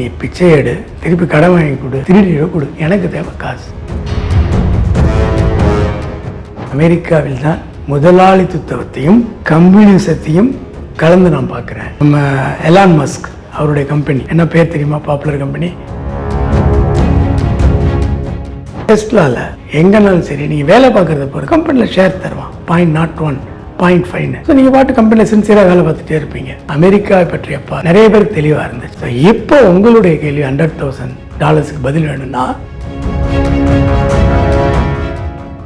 நீ பிச்சை எடு திருப்பி கடன் வாங்கி கொடு திருடியோ கொடு. எனக்கு தேவை காசு. அமெரிக்காவில் தான் முதலாளித்துவத்தையும் கம்யூனிசத்தையும் கலந்து நான் பார்க்குறேன். நம்ம எலான் மஸ்க் அவருடைய கம்பெனி என்ன பேர் தெரியுமா? பாப்புலர் கம்பெனி டெஸ்ட்லால எங்கனாலும் சரி நீங்க வேலை பார்க்குறத பொறுத்து கம்பெனியில் ஷேர் தருவான். பாயிண்ட் நாட் ஒன் பாயிண்ட் ஃபைவ்னு ஸோ நீங்கள் பாட்டு கம்பெனியில் சின்சியராக வேலை பார்த்துட்டே இருப்பீங்க. அமெரிக்காவை பற்றியப்பா நிறைய பேருக்கு தெளிவாக இருந்துச்சு. ஸோ இப்போ உங்களுடைய கேள்வி ஹண்ட்ரட் தௌசண்ட் டாலர்ஸுக்கு பதில் வேணும்னா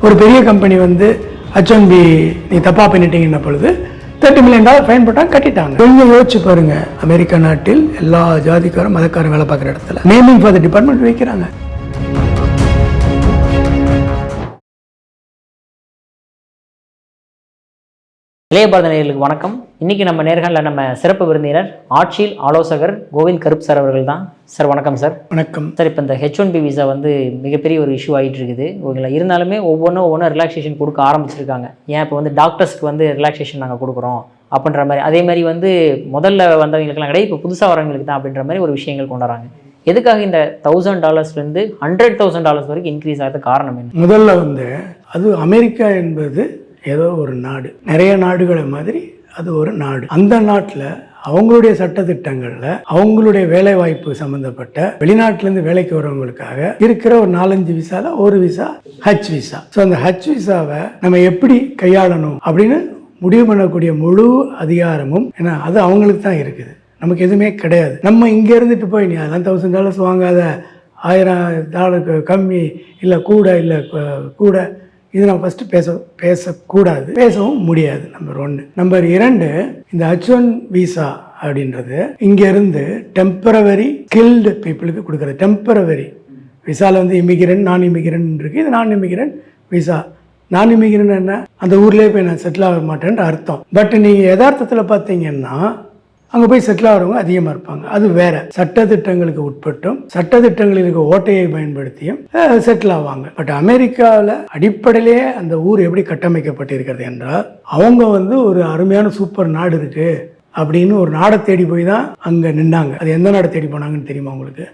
ஒரு பெரிய கம்பெனி வந்து ஹச்ஒன்பி நீ தப்பாக பண்ணிட்டீங்கன்ன பொழுது தேர்ட்டி மில்லியன் டாலர் ஃபைன் போட்டாங்க கட்டிட்டாங்க. கொஞ்சம் யோசிச்சு பாருங்க அமெரிக்கா நாட்டில் எல்லா ஜாதிக்காரும் மதக்காரும் வேலை பார்க்குற இடத்துல நேமிங் ஃபார் த டிபார்ட்மெண்ட் வைக்கிறாங்க. இளைய பாரத நேயர்களுக்கு வணக்கம். இன்னைக்கு நம்ம நேர்காணலில் நம்ம சிறப்பு விருந்தினர் ஆட்சியில் ஆலோசகர் கோவிந்த் கருப் சார் அவர்கள் தான் சார் வணக்கம் சார் வணக்கம். சார் இப்போ இந்த ஹெச் ஒன் பி விசா வந்து மிகப்பெரிய ஒரு இஷ்யூ ஆகிட்டு இருக்குது. ஓகேங்களா? இருந்தாலுமே ஒவ்வொன்றும் ஒவ்வொன்றும் ரிலாக்ஸேஷன் கொடுக்க ஆரம்பிச்சிருக்காங்க. ஏன் இப்போ வந்து டாக்டர்ஸ்க்கு வந்து ரிலாக்ஸேஷன் நாங்கள் கொடுக்குறோம் அப்படின்ற மாதிரி. அதே மாதிரி வந்து முதல்ல வந்தவங்களுக்குலாம் கிடையாது இப்போ புதுசாக வரவங்களுக்கு தான் அப்படின்ற மாதிரி ஒரு விஷயங்கள் கொண்டு வராங்க. எதுக்காக இந்த தௌசண்ட் டாலர்ஸ்லேருந்து ஹண்ட்ரட் தௌசண்ட் டாலர்ஸ் வரைக்கும் இன்க்ரீஸ் ஆகிறது காரணம் என்ன? முதல்ல வந்து அது அமெரிக்கா என்பது ஏதோ ஒரு நாடு. நிறைய நாடுகளை மாதிரி அது ஒரு நாடு. அந்த நாட்டில் அவங்களுடைய சட்டத்திட்டங்களில் அவங்களுடைய வேலை வாய்ப்பு சம்மந்தப்பட்ட வெளிநாட்டிலேருந்து வேலைக்கு வரவங்களுக்காக இருக்கிற ஒரு நாலஞ்சு விசாவில் ஒரு விசா ஹச் விசா. ஸோ அந்த ஹச் விசாவை நம்ம எப்படி கையாளணும் அப்படின்னு முடிவு பண்ணக்கூடிய முழு அதிகாரமும் ஏன்னா அது அவங்களுக்கு தான் இருக்குது. நமக்கு எதுவுமே கிடையாது. நம்ம இங்கே இருந்துட்டு போய் நீ அதெல்லாம் தௌசண்ட் டாலர்ஸ் வாங்காத. ஆயிரம் டாலருக்கு கம்மி. இல்லை கூட இல்லை கூட. இது நம்ம ஃபஸ்ட்டு பேச பேசக்கூடாது. பேசவும் முடியாது நம்பர் ஒன்று நம்பர் இரண்டு இந்த ஹச் ஒன் விசா அப்படின்றது இங்கேருந்து டெம்பரவரி ஸ்கில்டு பீப்புளுக்கு கொடுக்குறது டெம்பரவரி விசாவில் வந்து இமிகிரண்ட் நான் இமிகிரண்ட் இருக்குது இது நான் இமிகிரண்ட் விசா நான் இமிகிரண்ட் என்ன? அந்த ஊர்லேயே போய் நான் செட்டில் ஆக மாட்டேன்ற அர்த்தம். பட் நீங்கள் யதார்த்தத்தில் பார்த்தீங்கன்னா அங்கே போய் செட்டில் ஆகிறவங்க அதிகமாக இருப்பாங்க. அது வேற. சட்டத்திட்டங்களுக்கு உட்பட்டும் சட்டத்திட்டங்களில் இருக்க ஓட்டையை பயன்படுத்தியும் செட்டில் ஆவாங்க. பட் அமெரிக்காவில் அடிப்படையிலேயே அந்த ஊர் எப்படி கட்டமைக்கப்பட்டிருக்கிறது என்றால் அவங்க வந்து ஒரு அருமையான சூப்பர் நாடு இருக்கு அப்படின்னு ஒரு நாடை தேடி போய் தான் அங்கே நின்னாங்க. அது எந்த நாடை தேடி போனாங்கன்னு தெரியுமா உங்களுக்கு?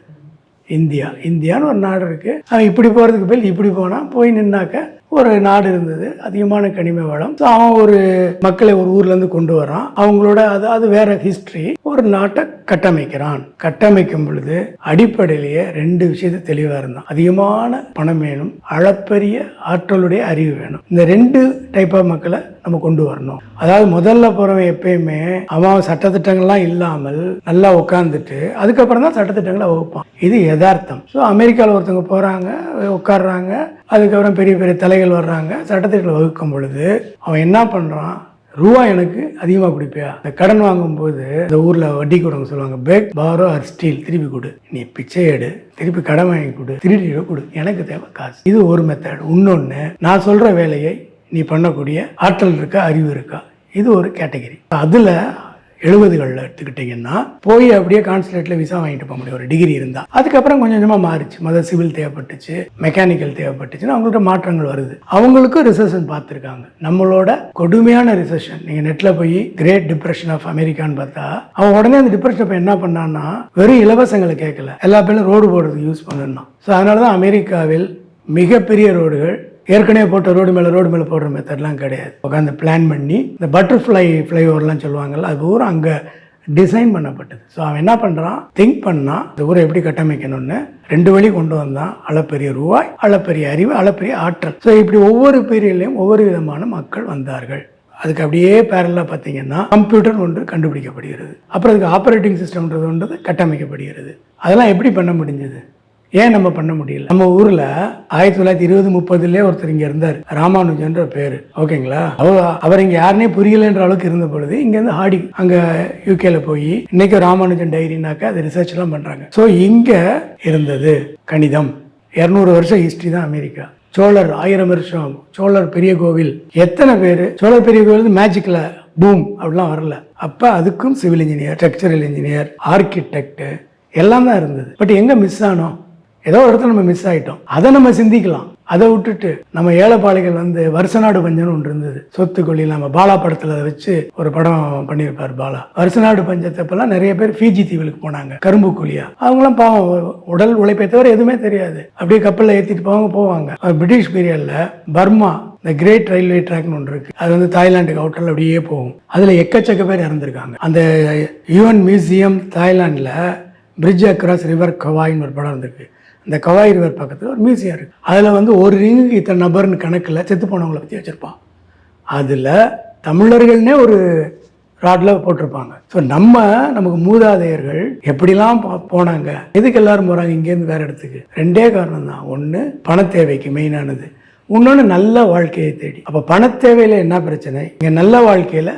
இந்தியா. இந்தியான்னு ஒரு நாடு இருக்குது அவன் இப்படி போகிறதுக்கு பதில் இப்படி போனால் போய் நின்னாக்க ஒரு நாடு இருந்தது அதிகமான கனிம வளம். ஸோ அவன் ஒரு மக்களை ஒரு ஊர்லேருந்து கொண்டு வரான். அவங்களோட அது அது வேற ஹிஸ்ட்ரி ஒரு நாட்டை கட்டமைக்கிறான். கட்டமைக்கும் பொழுது அடிப்படையிலேயே ரெண்டு விஷயத்தை தெளிவாக இருந்தான். அதிகமான பணம் வேணும் அளப்பரிய ஆற்றலுடைய அறிவு வேணும். இந்த ரெண்டு டைப் ஆஃப் மக்களை நம்ம கொண்டு வரணும். அதாவது முதல்ல போகிறவன் எப்பயுமே அவன் சட்டத்திட்டங்கள்லாம் இல்லாமல் நல்லா உட்காந்துட்டு அதுக்கப்புறம் தான் சட்டத்திட்டங்களை வகுப்பான். இது யதார்த்தம். ஸோ அமெரிக்காவில் ஒருத்தவங்க போகிறாங்க உட்காடுறாங்க அதுக்கப்புறம் பெரிய பெரிய தலைகள் வர்றாங்க. சட்டத்திட்டங்களை வகுக்கும் பொழுது அவன் என்ன பண்ணுறான் ரூபா எனக்கு அதிகமாக கொடுப்பியா? இந்த கடன் வாங்கும்போது இந்த ஊரில் வட்டி கொடுங்க சொல்லுவாங்க. பேக் பாரோ ஆர் ஸ்டீல் திருப்பி கொடு. நீ பிச்சை எடு. திருப்பி கடன் வாங்கி கொடு. திருடிட கொடு. எனக்கு தேவை காசு. இது ஒரு மெத்தட் இன்னொன்று நான் சொல்கிற வேலையை நீ பண்ணக்கூடிய ஆற்றல் இருக்கா அறிவு இருக்கா? இது ஒரு கேட்டகரி அதில் எழுபதுகளில் எடுத்துக்கிட்டிங்கன்னா போய் அப்படியே கான்சுலேட்டில் விசா வாங்கிட்டு போக முடியும். ஒரு டிகிரி இருந்தால் அதுக்கப்புறம் கொஞ்சம் கொஞ்சமாக மாறிச்சு. மொதல் சிவில் தேவைப்பட்டுச்சு மெக்கானிக்கல் தேவைப்பட்டுச்சுன்னா அவங்கள்ட்ட மாற்றங்கள் வருது. அவங்களுக்கும் ரிசெஷன் பார்த்துருக்காங்க. நம்மளோட கொடுமையான ரிசெஷன் நீங்கள் நெட்டில் போய் கிரேட் டிப்ரெஷன் ஆஃப் அமெரிக்கான்னு பார்த்தா அவன் உடனே அந்த டிப்ரெஷன் இப்போ என்ன பண்ணான்னா வெறும் இலவசங்களை கேட்கல எல்லா பேரும் ரோடு போடுறதுக்கு யூஸ் பண்ணணும் ஸோ அதனால தான் அமெரிக்காவில் மிகப்பெரிய ரோடுகள் ஏற்கனவே போட்ட ரோடு மேலே ரோடு மேலே போடுற மெத்தட்லாம் கிடையாது. உட்காந்து பிளான் பண்ணி இந்த பட்டர்ஃப்ளை ஃப்ளைஓவர்லாம் சொல்லுவாங்கள்ல அது பூரா அங்கே டிசைன் பண்ணப்பட்டது. ஸோ அவன் என்ன பண்ணுறான் திங்க் பண்ணால் இந்த ஊரை எப்படி கட்டமைக்கணும்னு ரெண்டு வழி கொண்டு வந்தான். அளப்பெரிய ரூபாய் அளப்பெரிய அறிவு அளப்பெரிய ஆற்றல். ஸோ இப்படி ஒவ்வொரு பீரியட்லையும் ஒவ்வொரு விதமான மக்கள் வந்தார்கள். அதுக்கு அப்படியே பேரலாக பார்த்தீங்கன்னா கம்ப்யூட்டர் ஒன்று கண்டுபிடிக்கப்படுகிறது. அப்புறம் அதுக்கு ஆப்ரேட்டிங் சிஸ்டம்ன்றது ஒன்று கட்டமைக்கப்படுகிறது. அதெல்லாம் எப்படி பண்ண முடிஞ்சது? ஏன் நம்ம பண்ண முடியல? நம்ம ஊர்ல ஆயிரத்தி தொள்ளாயிரத்தி இருபது முப்பதுலேயே ஒருத்தர் இங்க இருந்தார். ராமானுஜன்ற பேரு. ஓகேங்களா? அவர் அவர் இங்க யாருனே புரியலன்ற அளவுக்கு இருந்த பொழுது இங்க இருந்து ஹாடி அங்க யூகேல போய் இன்னைக்கு ராமானுஜன் டைரினாக்க அது ரிசர்ச் எல்லாம் பண்றாங்க. ஸோ இங்க இருந்தது கணிதம். இரநூறு வருஷம் ஹிஸ்டரி தான் அமெரிக்கா. சோழர் ஆயிரம் வருஷம் சோழர் பெரிய கோவில். எத்தனை பேர்? சோழர் பெரிய கோவில் மேஜிக்கில் பூம் அப்படிலாம் வரல. அப்போ அதுக்கும் civil engineer structural engineer architect எல்லாம் தான் இருந்தது. பட் எங்கே மிஸ் ஆனோம்? ஏதோ ஒரு இடத்துல நம்ம மிஸ் ஆகிட்டோம் அதை நம்ம சிந்திக்கலாம். அதை விட்டுட்டு நம்ம ஏழைப்பாளைகள் வந்து வருஷநாடு பஞ்சம்னு ஒன்று இருந்தது. சொத்து கொள்ளி நம்ம பாலா படத்தில் அதை வச்சு ஒரு படம் பண்ணியிருப்பார் பாலா. வருஷநாடு பஞ்சத்தப்பெல்லாம் நிறைய பேர் ஃபிஜி தீவுகளுக்கு போனாங்க. கரும்பு கூலியா. அவங்களாம் பாவம் உடல் உழைப்பை தவிர எதுவுமே தெரியாது. அப்படியே கப்பலில் ஏற்றிட்டு போவாங்க போவாங்க. பிரிட்டிஷ் பீரியடில் பர்மா இந்த கிரேட் ரயில்வே ட்ராக்னு ஒன்று இருக்கு. அது வந்து தாய்லாண்டுக்கு அவுட்டரில் அப்படியே போகும். அதில் எக்கச்சக்க பேர் இறந்துருக்காங்க. அந்த யுஎன் மியூசியம் தாய்லாண்டில் பிரிட்ஜ் அக்ராஸ் ரிவர் கவாயின்னு ஒரு படம் இருந்திருக்கு. அந்த கவாய் ரிவர் பக்கத்தில் ஒரு மியூசியம் இருக்குது அதில் வந்து ஒரு ரிங்குக்கு இத்தனை நபர்னு கணக்கில் செத்து போனவங்களை பற்றி வச்சுருப்பான். அதில் தமிழர்கள்னே ஒரு ராட்டில் போட்டிருப்பாங்க. ஸோ நம்ம நமக்கு மூதாதையர்கள் எப்படிலாம் போனாங்க? எதுக்கு எல்லாரும் போகிறாங்க இங்கேருந்து வேறு இடத்துக்கு? ரெண்டே காரணம் தான். ஒன்று பண தேவைக்கு மெயினானது இன்னொன்று நல்ல வாழ்க்கையை தேடி. அப்போ பணத்தேவையில் என்ன பிரச்சனை? இங்கே நல்ல வாழ்க்கையில்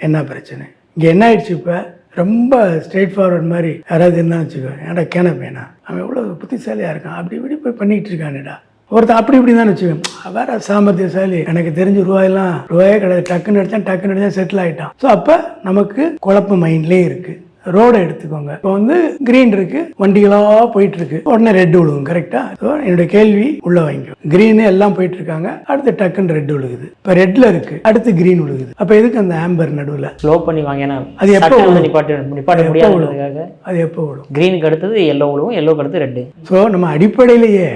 என்ன பிரச்சனை? இங்கே என்ன ஆயிடுச்சு இப்போ? ரொம்ப ஸ்ட்ரெயிட் ஃபார்வர்ட் மாதிரி யாராவது என்ன வச்சுக்கோ ஏன்டா கேன பேனா அவன் எவ்வளோ புத்திசாலியாக இருக்கான். அப்படி இப்படி போய் பண்ணிட்டு இருக்கானேடா. ஒருத்தன் அப்படி இப்படி தான் வச்சுக்கோங்க வேற சாமர்த்தியசாலி. எனக்கு தெரிஞ்ச ரூபாயெல்லாம் ரூபாயே கிடையாது. டக்குன்னு அடித்தான் டக்குன்னு அடித்தா செட்டில் ஆகிட்டான் ஸோ அப்போ நமக்கு குழப்ப மைண்ட்லேயே இருக்குது ரோடை எடுத்துக்கோங்க. இப்போ வந்து கிரீன் இருக்கு வண்டிகளாக போயிட்டு இருக்கு உடனே ரெட் விழுகும் கரெக்டா என்னுடைய கேள்வி உள்ள வாங்கிக்கும் கிரீன் எல்லாம் போயிட்டு இருக்காங்க அடுத்து டக்குன்னு ரெட் விழுகுது. இப்போ ரெட்ல இருக்கு அடுத்து கிரீன் விழுகுது. அப்போ எதுக்கு அந்த ஆம்பர் நடுவில்? ஸ்லோ பண்ணி வாங்க ஏன்னா அது எப்போ? நிப்பாட்ட அது எப்போ விழும்? க்ரீனுக்கு அடுத்தது எல்லோ விழுவும் எல்லோக்கு அடுத்து ரெட்டு ஸோ நம்ம அடிப்படையிலேயே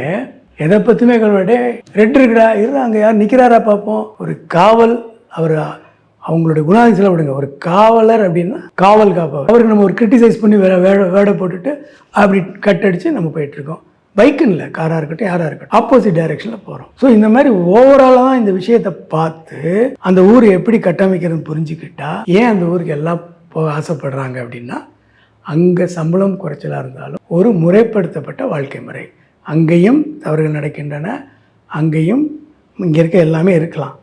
எதை பற்றியுமே கல்வெட்டே ரெட் இருக்குடா இரு அங்கே யார் நிற்கிறாரா பார்ப்போம். ஒரு காவல் அவர் அவங்களுடைய குணாதிசயம் விடுங்க. ஒரு காவலர் அப்படின்னா காவல் காப்பவர். அவருக்கு நம்ம ஒரு கிரிட்டிசைஸ் பண்ணி வேற வேட வேடை போட்டுட்டு அப்படி கட் அடித்து நம்ம போயிட்டுருக்கோம். பைக்குன்னு இல்லை காராக இருக்கட்டும் யாராக இருக்கட்டும் ஆப்போசிட் டைரெக்ஷனில் போகிறோம் ஸோ இந்த மாதிரி ஓவராலாக இந்த விஷயத்தை பார்த்து அந்த ஊர் எப்படி கட்டமைக்கிறதுன்னு புரிஞ்சுக்கிட்டா ஏன் அந்த ஊருக்கு எல்லாம் போக ஆசைப்படுறாங்க அப்படின்னா அங்கே சம்பளம் குறைச்சலாக இருந்தாலும் ஒரு முறைப்படுத்தப்பட்ட வாழ்க்கை முறை. அங்கேயும் தவறுகள் நடக்கின்றன அங்கேயும் இங்கே இருக்க எல்லாமே இருக்கலாம்.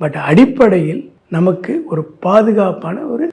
பட் அடிப்படையில் நமக்கு ஒரு பாதுகாப்பான ஒரு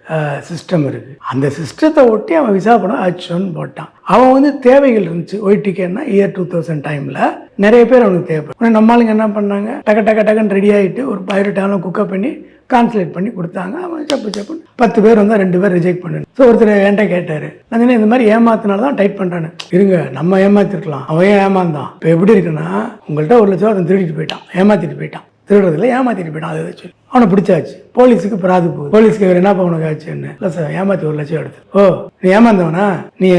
சிஸ்டம் இருக்குது அந்த சிஸ்டத்தை ஒட்டி அவன் விசா பண்ண ஆச்சோன்னு போட்டான். அவன் வந்து தேவைகள் இருந்துச்சு. ஒய்டிக்கேன்னா இயர் டூ தௌசண்ட் டைமில் நிறைய பேர் அவனுக்கு தேவை உடனே நம்ம ஆளுங்க என்ன பண்ணாங்க? டக்கு டக்கு டக்குன்னு ரெடி ஆகிட்டு ஒரு பயிரட்டாலும் குக்கப் பண்ணி கான்சலேட் பண்ணி கொடுத்தாங்க. அவன் சப்பு சப்புன்னு பத்து பேர் வந்தால் ரெண்டு பேர் ரிஜெக்ட் பண்ணு ஸோ ஒருத்தர் என்கிட்ட கேட்டார். நான் இந்த மாதிரி ஏமாத்தினால தான் டைப் பண்ணுறானு இருங்க நம்ம ஏமாத்திருக்கலாம். அவன் ஏன் ஏமாந்தான்? இப்போ எப்படி இருக்குன்னா உங்கள்கிட்ட ஒரு லட்சம் அவன் திருடிட்டு போயிட்டான். ஏமாத்திட்டு போயிட்டான். திருடுறதுல ஏமாத்திட்டு போயிட்டான் அதை சொல்லி. அவனை பிடிச்சாச்சு. போலீஸுக்கு பிராது போகுது. போலீஸ்க்கு இவர் என்ன உனக்கு ஆச்சுன்னு இல்லை சார் ஏமாத்தி ஒரு லட்சம் எடுத்து. ஓ நீ ஏமாந்தவனா? நீ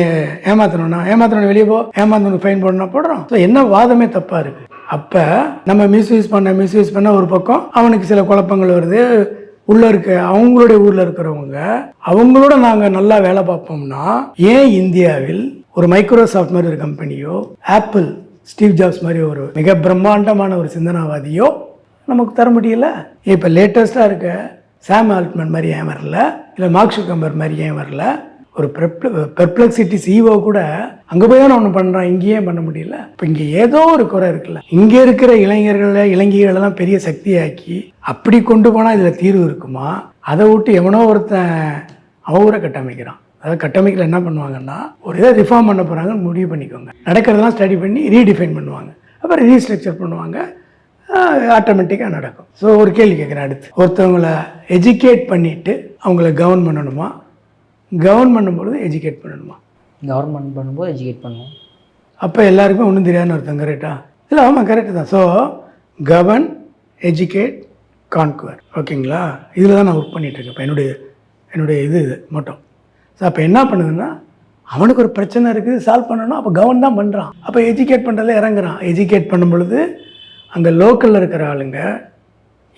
ஏமாத்தணும்னா? ஏமாத்தணும் வெளியே போ. ஏமாந்தவனுக்கு ஃபைன் போடணும் போடுறோம். ஸோ என்ன வாதமே தப்பாக இருக்குது அப்போ நம்ம மிஸ்யூஸ் பண்ண மிஸ்யூஸ் பண்ண ஒரு பக்கம் அவனுக்கு சில குழப்பங்கள் வருது. உள்ளே இருக்க அவங்களுடைய ஊரில் இருக்கிறவங்க அவங்களோட நாங்கள் நல்லா வேலை பார்ப்போம்னா ஏன் இந்தியாவில் ஒரு மைக்ரோசாஃப்ட் மாதிரி ஒரு கம்பெனியோ ஆப்பிள் ஸ்டீவ் ஜாப்ஸ் மாதிரி ஒரு மிக பிரம்மாண்டமான ஒரு சிந்தனாவாதியோ நமக்கு தர முடியல. இப்போ லேட்டஸ்ட்டாக இருக்க சாம் ஆல்ட்மன் மாதிரி ஏன் வரல? இல்லை மார்க் கம்பர் மாதிரி ஏன் வரல? ஒரு பெர்ப்ளெக்சிட்டி சிஓ கூட அங்கே போய் தானே ஒன்று பண்ணுறான் இங்கேயே பண்ண முடியல? இப்போ இங்கே ஏதோ ஒரு குறை இருக்குல்ல. இங்கே இருக்கிற இளைஞர்களை இளைஞர்களெல்லாம் பெரிய சக்தியாக்கி அப்படி கொண்டு போனால் இதில் தீர்வு இருக்குமா? அதை விட்டு எவனோ ஒருத்தன் அவரை கட்டமைக்கிறான். அதாவது கட்டமைக்கல என்ன பண்ணுவாங்கன்னா ஒரு இதை ரிஃபார்ம் பண்ண போகிறாங்கன்னு முடிவு பண்ணிக்கோங்க. நடக்கிறதெல்லாம் ஸ்டடி பண்ணி ரீடிஃபைன் பண்ணுவாங்க. அப்புறம் ரீஸ்ட்ரக்சர் பண்ணுவாங்க. ஆட்டோமேட்டிக்காக நடக்கும். ஸோ ஒரு கேள்வி கேட்குறேன் அடுத்து. ஒருத்தவங்கள எஜுகேட் பண்ணிவிட்டு அவங்கள கவர்ன் பண்ணணுமா? கவர்ன் பண்ணும்பொழுது எஜுகேட் பண்ணணுமா? கவர்மெண்ட் பண்ணும்போது எஜுகேட் பண்ணுவோம். அப்போ எல்லாருக்குமே ஒன்றும் தெரியாதுன்னு ஒருத்தன் கரெக்டா இல்லை ஆமாம் கரெக்டு தான். ஸோ கவர்ன் எஜுகேட் கான்குவர் ஓகேங்களா? இதில் தான் நான் ஒர்க் பண்ணிகிட்ருக்கேன் இப்போ என்னுடைய என்னுடைய இது இது மட்டும். ஸோ அப்போ என்ன பண்ணுதுன்னா அவனுக்கு ஒரு பிரச்சனை இருக்குது சால்வ் பண்ணணும். அப்போ கவர்ன் தான் பண்ணுறான் அப்போ எஜுகேட் பண்ணுறதுல இறங்குறான். எஜுகேட் பண்ணும் பொழுது அங்கே லோக்கலில் இருக்கிற ஆளுங்க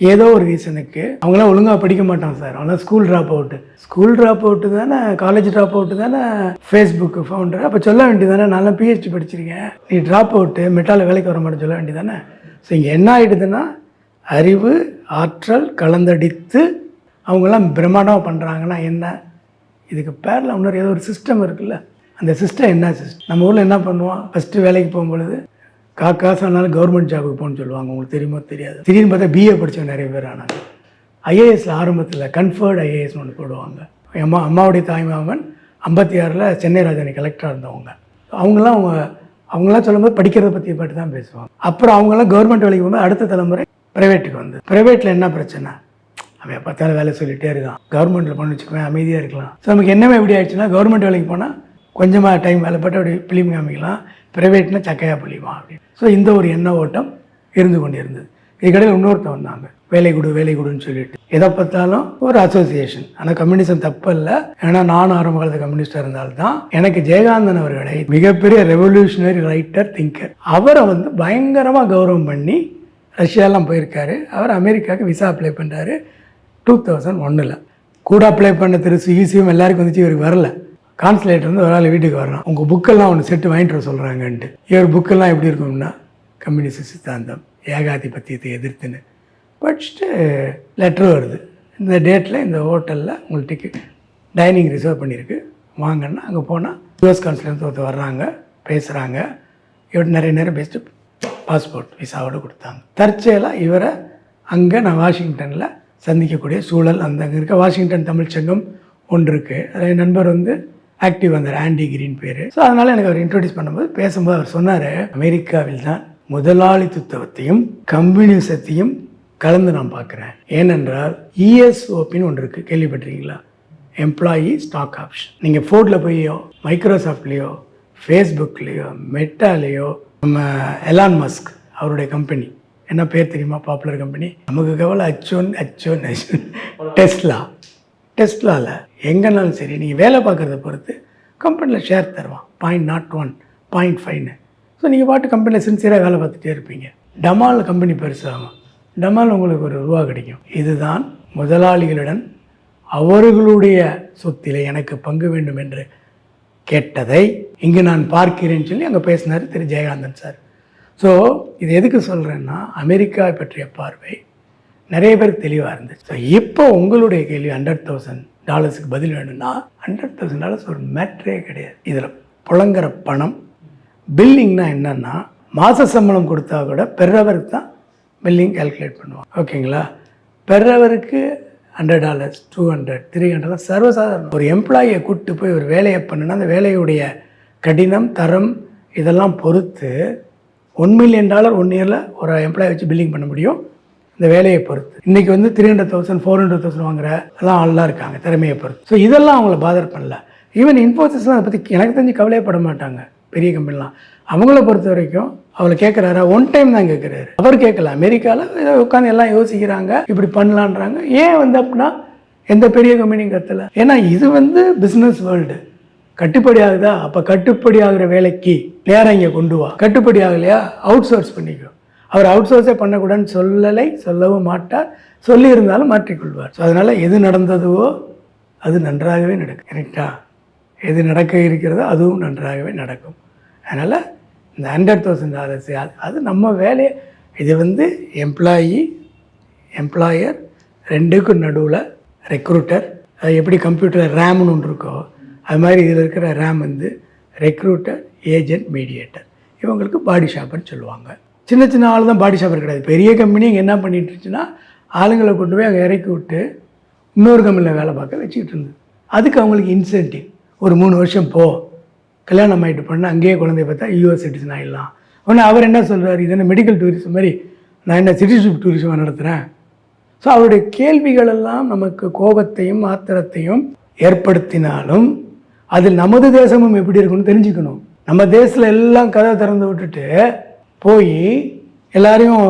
ஏதோ ஒரு ரீசனுக்கு அவங்களாம் ஒழுங்காக படிக்க மாட்டான் சார். ஆனால் school drop out school drop out தானே காலேஜ் ட்ராப் அவுட்டு தானே ஃபேஸ்புக்கு ஃபவுண்டர் அப்போ சொல்ல வேண்டியது தானே நான்லாம் பிஹெச்டி படிச்சிருக்கேன். நீ ட்ராப் அவுட்டு மெட்டால வேலைக்கு வர மாட்டேன்னு சொல்ல வேண்டியதானே ஸோ இங்கே என்ன ஆகிடுதுன்னா அறிவு ஆற்றல் கலந்தடித்து அவங்கெல்லாம் பிரம்மாண்டமாக பண்ணுறாங்கன்னா என்ன? இதுக்கு பேரில் இன்னொரு ஏதோ ஒரு சிஸ்டம் இருக்குல்ல. அந்த சிஸ்டம் என்ன சிஸ்டம் நம்ம ஊரில் என்ன பண்ணுவோம்? ஃபஸ்ட்டு வேலைக்கு போகும்பொழுது கா காசு ஆனாலும் கவர்மெண்ட் ஜாபுக்கு போகணும்னு சொல்லுவாங்க. உங்களுக்கு தெரியுமோ தெரியாது. திடீர்னு பார்த்தா பிஏ படித்தவங்க நிறைய பேர் ஆனாங்க. ஐஏஎஸ் ஆரம்பத்தில் கன்ஃபர்ட் ஐஏஎஸ்னு ஒன்று போடுவாங்க. என் அம்மா அம்மாவுடைய தாய்மாமன் ஐம்பத்தி ஆறில் சென்னை ராஜானி கலெக்டராக இருந்தவங்க. அவங்களாம் அவங்க அவங்களாம் சொல்லும்போது படிக்கிறத பற்றி பாட்டு தான் பேசுவாங்க. அப்புறம் அவங்களாம் கவர்மெண்ட் வேலைக்கு போகும்போது அடுத்த தலைமுறை ப்ரைவேட்டுக்கு வந்து. ப்ரைவேட்டில் என்ன பிரச்சனை? அவன் பார்த்தாலும் வேலை சொல்லிகிட்டே இருக்கான். கவர்மெண்ட்டில் பண்ணி வச்சுக்கோங்க அமைதியாக இருக்கலாம். ஸோ நமக்கு என்னமே எப்படி ஆயிடுச்சுன்னா கவர்மெண்ட் வேலைக்கு போனால் கொஞ்சமாக டைம் வேலை அப்படி ஃபிலிம் காமிக்கலாம். ப்ரைவேட்னா சக்கையாக புள்ளிவான் அப்படின்னு. ஸோ இந்த ஒரு எண்ண ஓட்டம் இருந்து கொண்டு இருந்தது இதுக்கடையில் இன்னொருத்தன் வந்தாங்க. வேலை கொடு வேலை கொடுன்னு சொல்லிட்டு. எதை பார்த்தாலும் ஒரு அசோசியேஷன் ஆனால் கம்யூனிசம் தப்பு இல்லை ஏன்னா நானும் ஆரம்ப காலத்து கம்யூனிஸ்டாக இருந்தால்தான் எனக்கு ஜெயகாந்தன் அவர்களை மிகப்பெரிய ரெவல்யூஷனரி ரைட்டர் திங்கர் அவரை வந்து பயங்கரமாக கௌரவம் பண்ணி ரஷ்யாலாம் போயிருக்காரு. அவர் அமெரிக்காவுக்கு விசா அப்ளை பண்ணுறாரு டூ தௌசண்ட் ஒன்னில் கூட அப்ளை பண்ண திரு ஈஸியும் எல்லாருக்கும் வந்துச்சு. இவருக்கு வரல. கான்சுலேட் வந்து ஒரு நாள் வீட்டுக்கு வர்றான். உங்கள் புக்கெல்லாம் ஒன்று செட்டு வாங்கிட்டு வர சொல்கிறாங்கன்ட்டு இவர் புக்கெல்லாம் எப்படி இருக்கும்னா கம்யூனிஸ்ட் சித்தாந்தம் ஏகாதிபத்தியத்தை எதிர்த்துன்னு. படிச்சுட்டு லெட்ரு வருது. இந்த டேட்டில் இந்த ஹோட்டலில் உங்களுக்கு டிக்கெட் டைனிங் ரிசர்வ் பண்ணியிருக்கு வாங்கன்னா அங்கே போனால் யூஎஸ் கான்சுலேருந்து ஒருத்தர் வர்றாங்க பேசுகிறாங்க இவர் நிறைய நேரம் பேசிட்டு பாஸ்போர்ட் விசாவோடு கொடுத்தாங்க. தற்செயலாக இவரை அங்கே நான் வாஷிங்டனில் சந்திக்கக்கூடிய சூழல் அந்த அங்கே இருக்க வாஷிங்டன் தமிழ் சங்கம் ஒன்று இருக்குது அதில் என் நண்பர் வந்து ஆக்டிவ் அந்த ஆண்டி கிரீன் பேர். ஸோ அதனால் எனக்கு அவர் இன்ட்ரோடியூஸ் பண்ணும்போது பேசும்போது அவர் சொன்னார் அமெரிக்காவில் தான் முதலாளித்துவத்தையும் கம்யூனிசத்தையும் கலந்து நான் பார்க்குறேன். ஏனென்றால் இஎஸ்ஓபின்னு ஒன்று இருக்குது கேள்விப்பட்டிருக்கீங்களா? எம்ப்ளாயி ஸ்டாக் ஆப்ஷன் நீங்கள் ஃபோர்டில் போயோ மைக்ரோசாஃப்ட்லேயோ ஃபேஸ்புக்லேயோ மெட்டாலேயோ நம்ம எலான் மஸ்க் அவருடைய கம்பெனி என்ன பேர் தெரியுமா? பாப்புலர் கம்பெனி நமக்கு கவலை அச்சோன் அச்சோன் அச்சோன். டெஸ்லா டெஸ்ட்லாவில் எங்கேனாலும் சரி நீங்கள் வேலை பார்க்குறத பொறுத்து கம்பெனியில் ஷேர் தருவான். பாயிண்ட் நாட் ஒன் பாயிண்ட் ஃபைவ்னு ஸோ நீங்கள் பாட்டு கம்பெனியில் சின்சியராக வேலை பார்த்துட்டே இருப்பீங்க. டமால் கம்பெனி பெருசாகும். டமால் உங்களுக்கு ஒரு ரூபா கிடைக்கும். இதுதான் முதலாளிகளுடன் அவர்களுடைய சொத்திலே எனக்கு பங்கு வேண்டும் என்று கேட்டதை இங்கு நான் பார்க்கிறேன்னு சொல்லி அங்கே பேசினார் திரு. ஜெயகாந்தன் சார். ஸோ இது எதுக்கு சொல்கிறேன்னா அமெரிக்கா பற்றிய பார்வை நிறைய பேருக்கு தெளிவாக இருந்துச்சு. ஸோ இப்போ உங்களுடைய கேள்வி ஹண்ட்ரட் தௌசண்ட் டாலர்ஸுக்கு பதில் வேணும்னா ஹண்ட்ரட் தௌசண்ட் டாலர்ஸ் ஒரு மேட்ரே கிடையாது. இதில் புழங்குற பணம் பில்லிங்னா என்னன்னா மாத சம்பளம் கொடுத்தா கூட பெறவருக்கு தான் பில்லிங் கால்குலேட் பண்ணுவாங்க. ஓகேங்களா பெறவருக்கு hundred dollars two hundred three hundred சர்வசாதாரணம். ஒரு எம்ப்ளாயியை கூப்பிட்டு போய் ஒரு வேலையை பண்ணுனா அந்த வேலையுடைய கடினம் தரம் இதெல்லாம் பொறுத்து ஒன் மில்லியன் டாலர் ஒன் இயரில் ஒரு எம்ப்ளாயை வச்சு பில்லிங் பண்ண முடியும். இந்த வேலையை பொறுத்து. இன்னைக்கு வந்து three hundred thousand four hundred thousand வாங்குற எல்லாம் ஆள்லாம் இருக்காங்க திறமையை பொறுத்து. ஸோ இதெல்லாம் அவங்கள பாதர் பண்ணல. ஈவன் இன்ஃபோசிஸ்லாம் அதை பற்றி எனக்கு தெரிஞ்சு கவலையப்பட மாட்டாங்க பெரிய கம்பெனிலாம். அவங்கள பொறுத்த வரைக்கும் அவளை கேட்குறாரா ஒன் டைம் தான் கேட்குறாரு அவர் கேட்கல அமெரிக்காவில் உட்காந்து எல்லாம் யோசிக்கிறாங்க இப்படி பண்ணலான்றாங்க. ஏன் வந்து அப்படின்னா எந்த பெரிய கம்பெனியும் கத்தலை. ஏன்னா இது வந்து பிஸ்னஸ் வேர்ல்டு கட்டுப்படி ஆகுதா? அப்போ கட்டுப்படி ஆகுற வேலைக்கு நேரம் இங்கே கொண்டு வா. கட்டுப்படி ஆகலையா? அவுட் சோர்ஸ் பண்ணிக்கோ. அவர் அவுட் சோர்ஸே பண்ணக்கூடாதுன்னு சொல்லலை சொல்லவும் மாட்டார். சொல்லியிருந்தாலும் மாற்றிக்கொள்வார். ஸோ அதனால் எது நடந்ததுவோ அது நன்றாகவே நடக்கும். கரெக்டா எது நடக்க இருக்கிறதோ அதுவும் நன்றாகவே நடக்கும். அதனால் இந்த ஹண்ட்ரட் தௌசண்ட் டாலர்ஸ் அது நம்ம வேலையை இது வந்து எம்ப்ளாயி எம்ப்ளாயர் ரெண்டுக்கும் நடுவில் ரெக்ரூட்டர் அது எப்படி கம்ப்யூட்டரில் ரேம்னு ஒன்று இருக்கோ அது மாதிரி இதில் இருக்கிற ரேம் வந்து ரெக்ரூட்டர் ஏஜென்ட் மீடியேட்டர் இவங்களுக்கு பாடி ஷாப்புன்னு சொல்லுவாங்க. சின்ன சின்ன ஆள் தான் பாடி ஷாப்பர் கிடையாது. பெரிய கம்பெனி இங்கே என்ன பண்ணிட்டுருச்சுன்னா ஆளுங்களை கொண்டு போய் அங்கே இறக்கி விட்டு இன்னொரு கம்பெனியில் வேலை பார்க்க வச்சுக்கிட்டு இருந்தது. அதுக்கு அவங்களுக்கு இன்சென்டிவ் ஒரு மூணு வருஷம் போ. கல்யாணம் ஆகிட்டு பண்ண அங்கேயே குழந்தைய பார்த்தா யூஎஸ் சிட்டிசன் ஆகிடலாம் உடனே அவர் என்ன சொல்கிறார் இது என்ன மெடிக்கல் டூரிசம் மாதிரி? நான் என்ன சிட்டிஷிப் டூரிசமாக நடத்துகிறேன் ஸோ அவருடைய கேள்விகளெல்லாம் நமக்கு கோபத்தையும் ஆத்திரத்தையும் ஏற்படுத்தினாலும் அதில் நமது தேசமும் எப்படி இருக்குன்னு தெரிஞ்சுக்கணும். நம்ம தேசத்தில் எல்லாம் கதை திறந்து விட்டுட்டு போய் எல்லாரையும்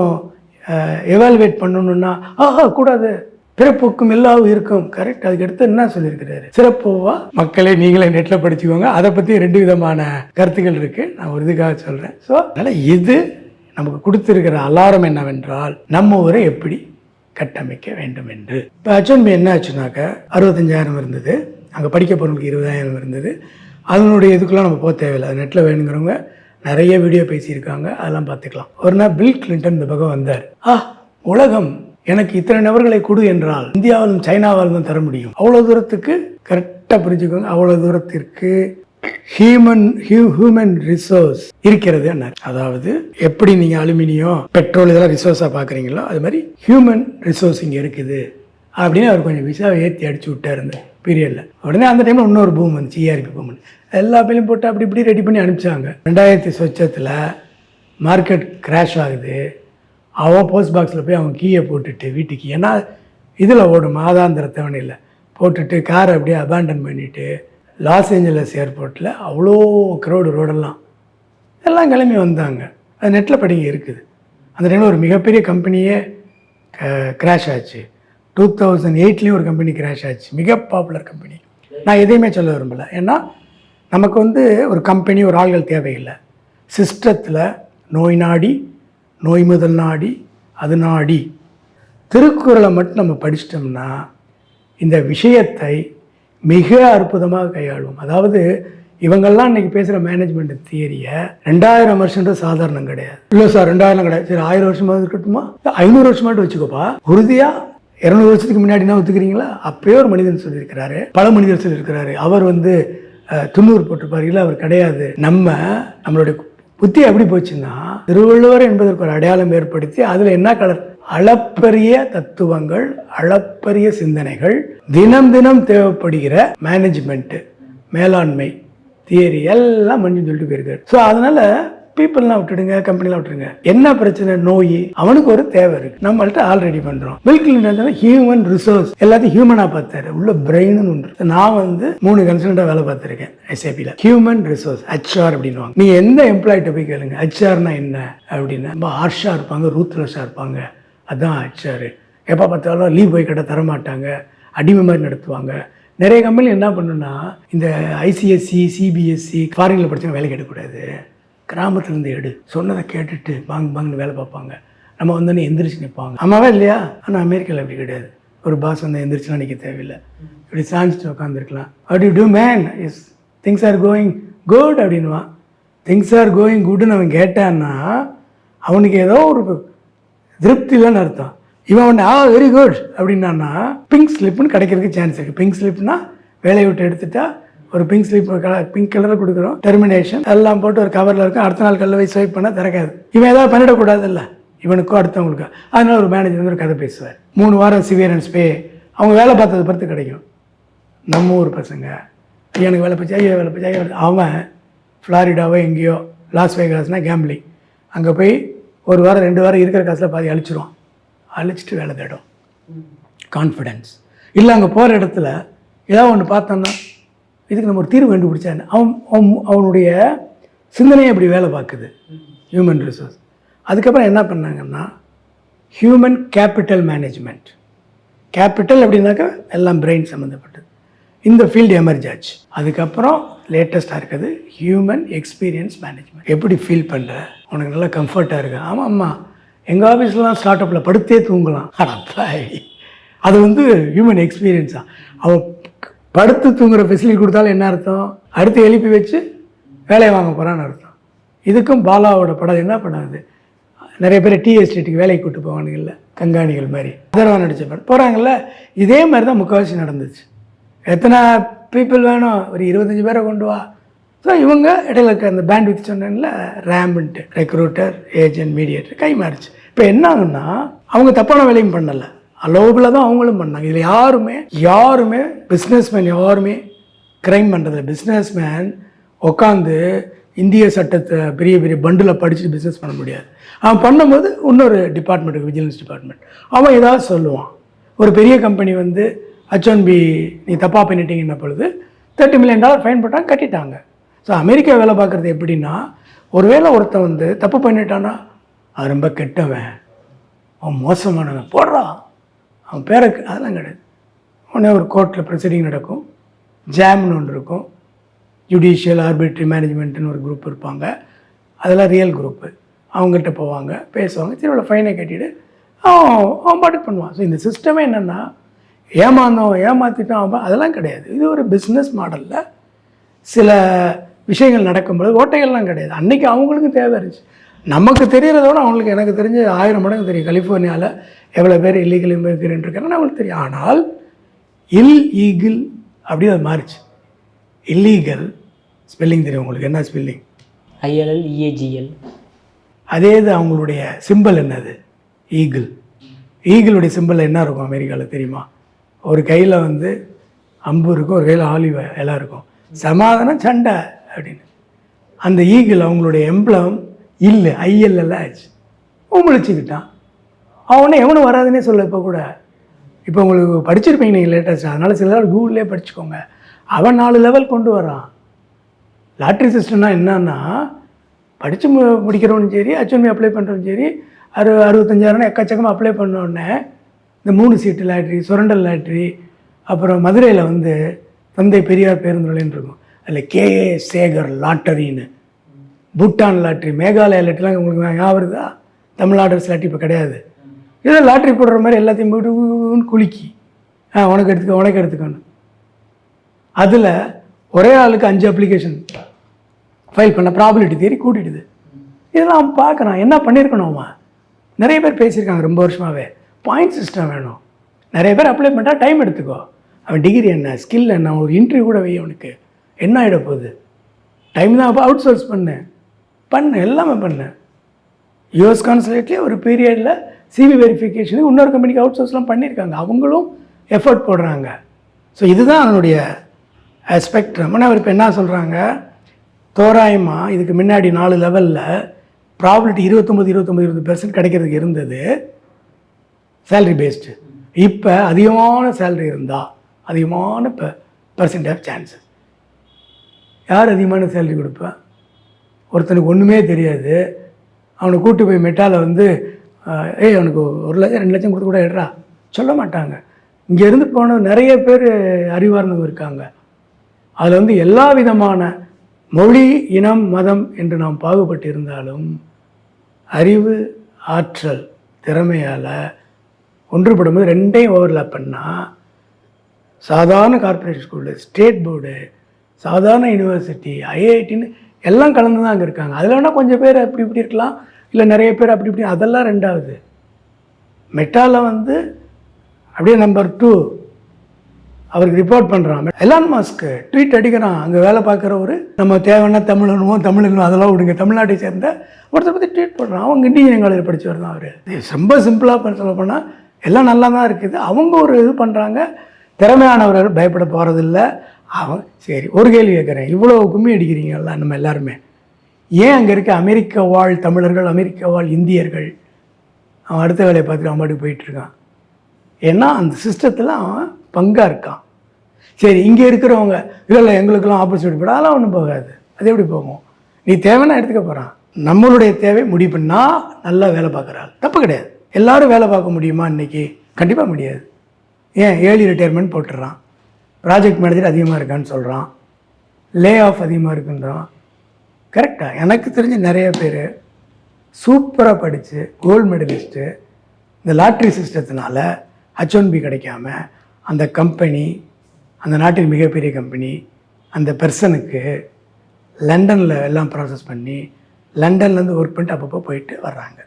எவால்வேட் பண்ணணும்னா ஆஹா கூடாது. பிறப்புக்கும் எல்லா உயிருக்கும் கரெக்ட் அதுக்கு அடுத்து என்ன சொல்லியிருக்கிறாரு? சிறப்புவா? மக்களே நீங்களே நெட்டில் படிச்சுக்கோங்க. அதை பற்றி ரெண்டு விதமான கருத்துக்கள் இருக்குது நான் ஒரு இதுக்காக சொல்கிறேன் ஸோ அதனால் இது நமக்கு கொடுத்துருக்கிற அலாரம் என்னவென்றால் நம்ம ஊரை எப்படி கட்டமைக்க வேண்டும் என்று. இப்போ ஹெச்என்பி என்ன ஆச்சுனாக்க அறுபத்தஞ்சாயிரம் இருந்தது. அங்கே படிக்க போகிறவங்களுக்கு இருபதாயிரம் இருந்தது. அதனுடைய இதுக்கெல்லாம் நம்ம போக தேவையில்லை. அது நெட்டில் வேணுங்கிறவங்க நிறைய வீடியோ பேசியிருக்காங்க. அதெல்லாம் பார்த்துக்கலாம். ஒரு நாள் பில் கிளின்டன் இந்த பக்கம் வந்தார். ஆ உலகம் எனக்கு இத்தனை நபர்களை கொடு என்றால் இந்தியாவிலும் சைனாவாலும் தான் தர முடியும். அவ்வளோ தூரத்துக்கு கரெக்டாக புரிஞ்சுக்கோங்க. அவ்வளோ தூரத்திற்கு ஹியூமன் ஹியூமன் ரிசோர்ஸ் இருக்கிறது என்ன அதாவது எப்படி நீங்கள் அலுமினியம் பெட்ரோல் இதெல்லாம் ரிசோர்ஸாக பார்க்குறீங்களோ அது மாதிரி ஹியூமன் ரிசோர்ஸ் இங்கே இருக்குது. அப்படின்னு அவர் கொஞ்சம் விசாவை ஏற்றி அடிச்சு விட்டார் பீரியடில் உடனே அந்த டைமில் இன்னொரு பூம் வந்துச்சு இஆர்பி பூம் எல்லா பிள்ளையும் போட்டு அப்படி இப்படி ரெடி பண்ணி அனுப்பிச்சாங்க. ரெண்டாயிரத்தி சொச்சத்தில் மார்க்கெட் கிராஷ் ஆகுது. அவன் போஸ்ட் பாக்ஸில் போய் அவன் கீயை போட்டுட்டு வீட்டுக்கு ஏன்னா இதில் ஓடும் மாதாந்திர தவணையில் போட்டுட்டு காரை அப்படியே அபேண்டன் பண்ணிவிட்டு லாஸ் ஏஞ்சலஸ் ஏர்போர்ட்டில் அவ்வளோ க்ரௌடு ரோடெல்லாம் எல்லாம். கிளம்பி வந்தாங்க. அது நெட்டில் படிங்க இருக்குது. அந்த டைமில் ஒரு மிகப்பெரிய கம்பெனியே க்ராஷ் ஆச்சு. டூ தௌசண்ட் எயிட்லேயும் ஒரு கம்பெனி கிராஷ் ஆச்சு. மிக பாப்புலர் கம்பெனி நான் எதையுமே சொல்ல விரும்பலை. ஏன்னா நமக்கு வந்து ஒரு கம்பெனி ஒரு ஆள்கள் தேவையில்லை. சிஸ்டத்தில் நோய் நாடி நோய் முதல் நாடி அது நாடி. திருக்குறளை மட்டும் நம்ம படிச்சிட்டோம்னா இந்த விஷயத்தை மிக அற்புதமாக கையாளுவோம். அதாவது இவங்கெல்லாம் இன்றைக்கி பேசுகிற மேனேஜ்மெண்ட் தியரியை ரெண்டாயிரம் வருஷம்ன்றது சாதாரணம் கிடையாது. இல்லை சார் ரெண்டாயிரம் கிடையாது. சரி ஆயிரம் வருஷமாவது இருக்கட்டுமா? ஐநூறு வருஷமாட்டு வச்சுக்கோப்பா. உறுதியாக இரநூறு வருஷத்துக்கு முன்னாடினா ஒத்துக்கிறீங்களா? அப்பயே ஒரு மனிதன் சொல்லியிருக்கிறாரு. பல மனிதர் சொல்லியிருக்கிறாரு. அவர் வந்து துண்ணூறு போட்டிருப்பாரு. இல்லை அவர் கிடையாது. நம்ம நம்மளுடைய புத்தி எப்படி போச்சுன்னா திருவள்ளுவர் என்பதற்கு ஒரு அடையாளம் ஏற்படுத்தி அதில் என்ன கலர்? அளப்பரிய தத்துவங்கள் அளப்பரிய சிந்தனைகள் தினம் தினம் தேவைப்படுகிற மேனேஜ்மெண்ட்டு மேலாண்மை தியரி எல்லாம் மஞ்சள் சொல்லிட்டு போயிருக்காரு. ஸோ அதனால பீப்புள்லாம் விட்டுடுங்க கம்பெனிலாம் விட்டுருங்க என்ன பிரச்சனை? நோய். அவனுக்கு ஒரு தேவை இருக்கு. நம்மள்ட்ட ஆல்ரெடி பண்றோம். பில் ஹியூமன் ரிசோர்ஸ் எல்லாத்தையும் ஹியூமனா பார்த்தாரு. உள்ள பிரெயின் ஒன்று நான் வந்து மூணு கன்சல்டா வேலை பார்த்துருக்கேன் எஸ்ஏபியில் ஹியூமன் ரிசோர்ஸ் ஹெச்ஆர் அப்படின்னுவாங்க நீங்க எந்த எம்ப்ளாயிட்ட போய் கேளுங்க. ஹெச்ஆர்னா என்ன? அப்படின்னு. ரொம்ப ஹார்ஷா இருப்பாங்க ரூத்லெஸ்ஸாக இருப்பாங்க. அதான் ஹெச்ஆர் எப்போ பார்த்தாலும் லீவ் போய் கிட்ட தரமாட்டாங்க. அடிமை மாதிரி நடத்துவாங்க. நிறைய கம்பெனி என்ன பண்ணுன்னா இந்த ஐசிஎஸ்சி சிபிஎஸ்சி ஃபாரினில் படிச்சவங்க வேலை எடுக்கக்கூடாது கிராமத்துலேருந்து எடு. சொன்னதை கேட்டுட்டு பாங் பாங்னு வேலை பார்ப்பாங்க. நம்ம வந்தோடனே எந்திரிச்சு நிற்பாங்க ஆமாவா இல்லையா? ஆனால் அமெரிக்காவில் அப்படி கிடையாது. ஒரு பாஸ் வந்து எந்திரிச்சுலாம் நிற்க தேவையில்லை. இப்படி சாஞ்சிட்டு உட்காந்துருக்கலாம் அப்படி to man is things are going good அப்படின்வான் things are going குட்னு அவன் கேட்டான்னா அவனுக்கு ஏதோ ஒரு திருப்தி இல்லைன்னு அர்த்தம். இவன் அவன் ஆ வெரி குட் அப்படின்னான்னா பிங்க் ஸ்லிப்னு கிடைக்கிறதுக்கு சான்ஸ் இருக்குது பிங்க் ஸ்லிப்னா வேலையை விட்டு எடுத்துட்டா ஒரு பிங்க் ஸ்லிப் கலர் பிங்க் கலரில் கொடுக்குறோம். டெர்மினேஷன் எல்லாம் போட்டு ஒரு கவரில் இருக்கும். அடுத்த நாள் கல்ல போய் ஸ்வைப் பண்ணால் திறக்காது. இவன் ஏதாவது பண்ணிடக்கூடாதுல்ல? இவனுக்கோ அடுத்தவங்களுக்கோ. அதனால ஒரு மேனேஜர் வந்து ஒரு கதை பேசுவார். மூணு வாரம் சிவியரன்ஸ் பே அவங்க வேலை பார்த்தது பொறுத்து கிடைக்கும். நம்ம ஊர் பசங்க. எனக்கு வேலை போச்சு ஐயோ வேலை போச்சு ஐயோ அவன் ஃப்ளாரிடாவோ எங்கேயோ லாஸ் வேகாஸ்னால் கேம்பிளிங் அங்கே போய் ஒரு வாரம் ரெண்டு வாரம் இருக்கிற காசில் பாதி அழிச்சிருவான். அழிச்சிட்டு வேலை தேடும். கான்ஃபிடென்ஸ் இல்லை அங்கே போகிற இடத்துல ஏதாவது ஒன்று பார்த்தோன்னா இதுக்கு நம்ம ஒரு தீர்வு கண்டுபிடிச்சான்னு அவன் அவன் அவனுடைய சிந்தனையை அப்படி வேலை பார்க்குது. ஹியூமன் ரிசோர்ஸ் அதுக்கப்புறம் என்ன பண்ணாங்கன்னா ஹியூமன் கேபிட்டல் மேனேஜ்மெண்ட் கேபிட்டல் அப்படின்னாக்கா எல்லாம் பிரெயின் சம்மந்தப்பட்டது. இந்த ஃபீல்டு எமர்ஜ் ஆச்சு. அதுக்கப்புறம் லேட்டஸ்ட்டாக இருக்குது ஹியூமன் எக்ஸ்பீரியன்ஸ் மேனேஜ்மெண்ட் எப்படி ஃபீல் பண்ணுற உனக்கு நல்லா கம்ஃபர்ட்டாக இருக்கு? ஆமாம் ஆமாம் எங்கள் ஆஃபீஸ்லாம் ஸ்டார்ட் அப்பில் படுத்தே தூங்கலாம். அடப்பாய் அது வந்து ஹியூமன் எக்ஸ்பீரியன்ஸா அவன் படுத்து தூங்குற ஃபெசிலிட்டி கொடுத்தாலும் என்ன அர்த்தம்? அடுத்து எழுப்பி வச்சு வேலையை வாங்க போகிறான்னு அர்த்தம். இதுக்கும் பாலாவோட படம் என்ன பண்ணாது? நிறைய பேர் டி எஸ்டேட்டுக்கு வேலைக்கு கூட்டு போவானுங்கல்ல கங்காணிகள் மாதிரி. அதர்வா நடிச்ச படம். போகிறாங்கல்ல இதே மாதிரி தான் முக்கால்வாசி நடந்துச்சு. எத்தனை பீப்புள் வேணும்? ஒரு இருபத்தஞ்சி பேரை கொண்டு வா. ஸோ இவங்க இடையில இருக்க அந்த பேண்ட் வித் சொன்னேன்ல ரேம்பன்ட்டு ரெக்ரூட்டர் ஏஜென்ட் மீடியேட்டர் கை மாறிச்சு. இப்போ என்ன ஆகுன்னா அவங்க தப்பான வேலையும் பண்ணலை. அலோபில் தான் அவங்களும் பண்ணாங்க. இதில் யாருமே யாருமே பிஸ்னஸ்மேன் யாருமே க்ரைம் பண்ணுறதில்ல பிஸ்னஸ்மேன் உட்காந்து இந்திய சட்டத்தை பெரிய பெரிய பண்டில் படிச்சுட்டு பிஸ்னஸ் பண்ண முடியாது. அவன் பண்ணும்போது இன்னொரு டிபார்ட்மெண்ட்டுக்கு விஜிலன்ஸ் டிபார்ட்மெண்ட் அவன் ஏதாவது சொல்லுவான். ஒரு பெரிய கம்பெனி வந்து ஹச்ஒன்பி நீ தப்பாக பண்ணிட்டீங்கன்ன பொழுது தேர்ட்டி மில்லியன் டாலர் ஃபைன் போட்டாங்க கட்டிட்டாங்க. ஸோ அமெரிக்கா வேலை பார்க்குறது எப்படின்னா ஒருவேளை ஒருத்தன் வந்து தப்பு பண்ணிட்டானா அது ரொம்ப கெட்டவன். அவன் மோசமானவன். போடுறான் அவன் பேரை அதெல்லாம் கிடையாது. உடனே ஒரு கோர்ட்டில் ப்ரொசீடிங் நடக்கும். ஜாம்னு ஒன்று இருக்கும். ஜுடிஷியல் ஆர்பிட்ரி மேனேஜ்மெண்ட்டுன்னு ஒரு குரூப் இருப்பாங்க. அதெல்லாம் ரியல் குரூப்பு அவங்ககிட்ட போவாங்க பேசுவாங்க. சரி இவ்வளோ ஃபைனை கட்டிட்டு அவன் அவன் பாட்டுக்கு பண்ணுவான். ஸோ இந்த சிஸ்டமே என்னென்னா ஏமாந்தோம் ஏமாற்றிட்டோம் அவன் அதெல்லாம் கிடையாது. இது ஒரு பிஸ்னஸ் மாடலில் சில விஷயங்கள் நடக்கும்போது ஓட்டைகள்லாம் கிடையாது. அன்றைக்கி அவங்களுக்கும் தேவை இருந்துச்சு. நமக்கு தெரியறத விட அவங்களுக்கு எனக்கு தெரிஞ்சு ஆயிரம் மடங்கு தெரியும். கலிஃபோர்னியாவில் எவ்வளோ பேர் இல்லீகல் இமிகிரண்ட் இருக்காங்கன்னு அவங்களுக்கு தெரியும். ஆனால் இல் ஈகிள் அப்படி அது மாறிச்சு. இல்லீகல் ஸ்பெல்லிங் தெரியும் உங்களுக்கு? என்ன ஸ்பெல்லிங் ஐஎல்எல் இஏஜிஎல் அதே இது அவங்களுடைய சிம்பல் என்னது? ஈகிள் ஈகிளுடைய சிம்பல் என்ன இருக்கும் அமெரிக்காவில் தெரியுமா? ஒரு கையில் வந்து அம்பு இருக்கும் ஒரு கையில் ஆலிவ இலை இருக்கும். சமாதானம் சண்டை அப்படின்னு. அந்த ஈகிள் அவங்களுடைய எம்பளம் இல்லை ஐஎல்எல்லாம் ஆச்சு. உமிழிச்சுக்கிட்டான் அவனே எவனும் வராதுன்னே சொல்ல இப்போ கூட. இப்போ உங்களுக்கு படிச்சிருப்பீங்க நீங்கள் லேட்டஸ்ட் அதனால் சில நாள் கூகுள்லேயே படிச்சுக்கோங்க. அவன் நாலு லெவல் கொண்டு வரான். லாட்ரி சிஸ்டம்னா என்னன்னா படித்து மு முடிக்கிறவனும் சரி ஹெச்என்பி அப்ளை பண்ணுறவனும் சரி அறு அறுபத்தஞ்சாயிரம் எக்கச்சக்கமாக அப்ளை பண்ணோடனே இந்த மூணு சீட்டு லாட்ரி சுரண்டல் லாட்ரி அப்புறம் மதுரையில் வந்து தந்தை பெரியார் பேருந்து நிலையம் இருக்கும். அதில் கேஏ சேகர் லாட்டரின்னு பூட்டான் லாட்ரி மேகாலயா லாட்ரிலாம் உங்களுக்கு ஞாபகம் வருதா? தமிழ்நாடு லாட்ரி இப்போ கிடையாது. ஏதோ லாட்ரி போடுற மாதிரி எல்லாத்தையும் போயிட்டு குலுக்கி. ஆ உனக்கு எடுத்துக்க உனக்கு எடுத்துக்கணும் அதில் ஒரே ஆளுக்கு அஞ்சு அப்ளிகேஷன் ஃபைல் பண்ண ப்ராபிலிட்டி தேடி கூட்டிடுது. இதெல்லாம் அவன் பார்க்குறான் என்ன பண்ணியிருக்கணும் அவன் நிறைய பேர் பேசியிருக்காங்க ரொம்ப வருஷமாகவே பாயிண்ட் சிஸ்டம் வேணும். நிறைய பேர் அப்ளை பண்ணிட்டா டைம் எடுத்துக்கோ. அவன் டிகிரி என்ன ஸ்கில் என்ன அவன் ஒரு இன்டர்வியூ கூட வை அவனுக்கு. என்ன ஆகிட போகுது? டைம் தான் அப்போ அவுட் சோர்ஸ் பண்ணேன் பண்ணேன் எல்லாமே பண்ணு யூஎஸ் கான்சுலேட்லேயே ஒரு பீரியடில் சிவி வெரிஃபிகேஷனுக்கு இன்னொரு கம்பெனிக்கு அவுட் சோர்ஸ்லாம் பண்ணியிருக்காங்க. அவங்களும் எஃபர்ட் போடுறாங்க. ஸோ இதுதான் அதனுடைய ஸ்பெக்ட்ரம் ஆனால் அவர் இப்போ என்ன சொல்கிறாங்க தோராயமாக இதுக்கு முன்னாடி நாலு லெவலில் ப்ராபிலிட்டி இருபத்தொம்பது இருபத்தொம்பது இருபது பெர்சன்ட் கிடைக்கிறதுக்கு இருந்தது. சேலரி பேஸ்டு இப்போ அதிகமான சேலரி இருந்தால் அதிகமான பெ பர்சன்ட் ஆஃப் சான்சஸ் யார் அதிகமான சேலரி கொடுப்பேன் ஒருத்தனுக்கு ஒன்றுமே தெரியாது. அவனை கூட்டு போய் மெட்டாவில் வந்து ஏய் அவனுக்கு ஒரு லட்சம் ரெண்டு லட்சம் கொடுத்து கூட எடுறா. சொல்ல மாட்டாங்க. இங்கேருந்து போன நிறைய பேர் அறிவார்ந்தவங்க இருக்காங்க. அதில் வந்து எல்லா விதமான மொழி இனம் மதம் என்று நாம் பாகுபட்டு இருந்தாலும் அறிவு ஆற்றல் திறமையால் ஒன்றுபடும்போது ரெண்டையும் ஓவர்லாப் பண்ணால் சாதாரண கார்பரேட் ஸ்கூலு ஸ்டேட் போர்டு சாதாரண யூனிவர்சிட்டி ஐஐடின்னு எல்லாம் கலந்து தான் அங்கே இருக்காங்க. அதில் வேணால் கொஞ்சம் பேர் அப்படி இப்படி இருக்கலாம். இல்லை நிறைய பேர் அப்படி இப்படி அதெல்லாம் ரெண்டாவது. மெட்டாவில் வந்து அப்படியே நம்பர் டூ அவருக்கு ரிப்போர்ட் பண்ணுறான் எலான் மாஸ்க்கு ட்வீட் அடிக்கிறான். அங்கே வேலை பார்க்குறவர் நம்ம தேவைன்னா தமிழனுவோம் தமிழனுமோ அதெல்லாம் விடுங்க. தமிழ்நாட்டை சேர்ந்த ஒருத்தர் பற்றி ட்வீட் பண்ணுறான் அவங்க இந்தியன் காலேஜ் படித்தவர் தான் அவர். ரொம்ப சிம்பிளாக சொல்ல போனால் எல்லாம் நல்லா தான் இருக்குது. அவங்க ஒரு இது பண்ணுறாங்க திறமையானவர்கள் பயப்பட போகிறதில்ல அவன் சரி ஒரு கேள்வி கேட்குறேன் இவ்வளோ கும்மி அடிக்கிறீங்கல்ல நம்ம எல்லாருமே. ஏன் அங்கே இருக்க அமெரிக்க வாழ் தமிழர்கள் அமெரிக்க வாழ் இந்தியர்கள் அவன் அடுத்த வேலையை பார்த்துட்டு அவன் பாட்டுக்கு போயிட்டுருக்கான் ஏன்னா அந்த சிஸ்டத்தில் அவன் பங்காக இருக்கான். சரி இங்கே இருக்கிறவங்க இல்லை இல்லை எங்களுக்கெல்லாம் ஆப்பர்ச்சுனிட்டி போட அதெல்லாம் ஒன்றும் போகாது. அது எப்படி போகும்? நீ தேவைன்னா எடுத்துக்க போகிறான் நம்மளுடைய தேவை முடிவு பண்ணால் நல்லா வேலை பார்க்குறாள். தப்பு கிடையாது. எல்லோரும் வேலை பார்க்க முடியுமா இன்னைக்கு? கண்டிப்பாக முடியாது. ஏன் ஏர்லி ரிட்டையர்மெண்ட் போட்டுடுறான். ப்ராஜெக்ட் மேனேஜர் அதிகமாக இருக்கான்னு சொல்கிறான் லே ஆஃப் அதிகமாக இருக்குன்றான். கரெக்டாக எனக்கு தெரிஞ்ச நிறைய பேர் சூப்பராக படித்து கோல்டு மெடலிஸ்ட்டு இந்த லாட்ரி சிஸ்டத்தினால ஹச் ஒன் பி கிடைக்காம அந்த கம்பெனி அந்த நாட்டின் மிகப்பெரிய கம்பெனி அந்த பெர்சனுக்கு லண்டனில் எல்லாம் ப்ராசஸ் பண்ணி லண்டன்லேருந்து ஒர்க் பண்ணிட்டு அப்பப்போ போயிட்டு வர்றாங்க.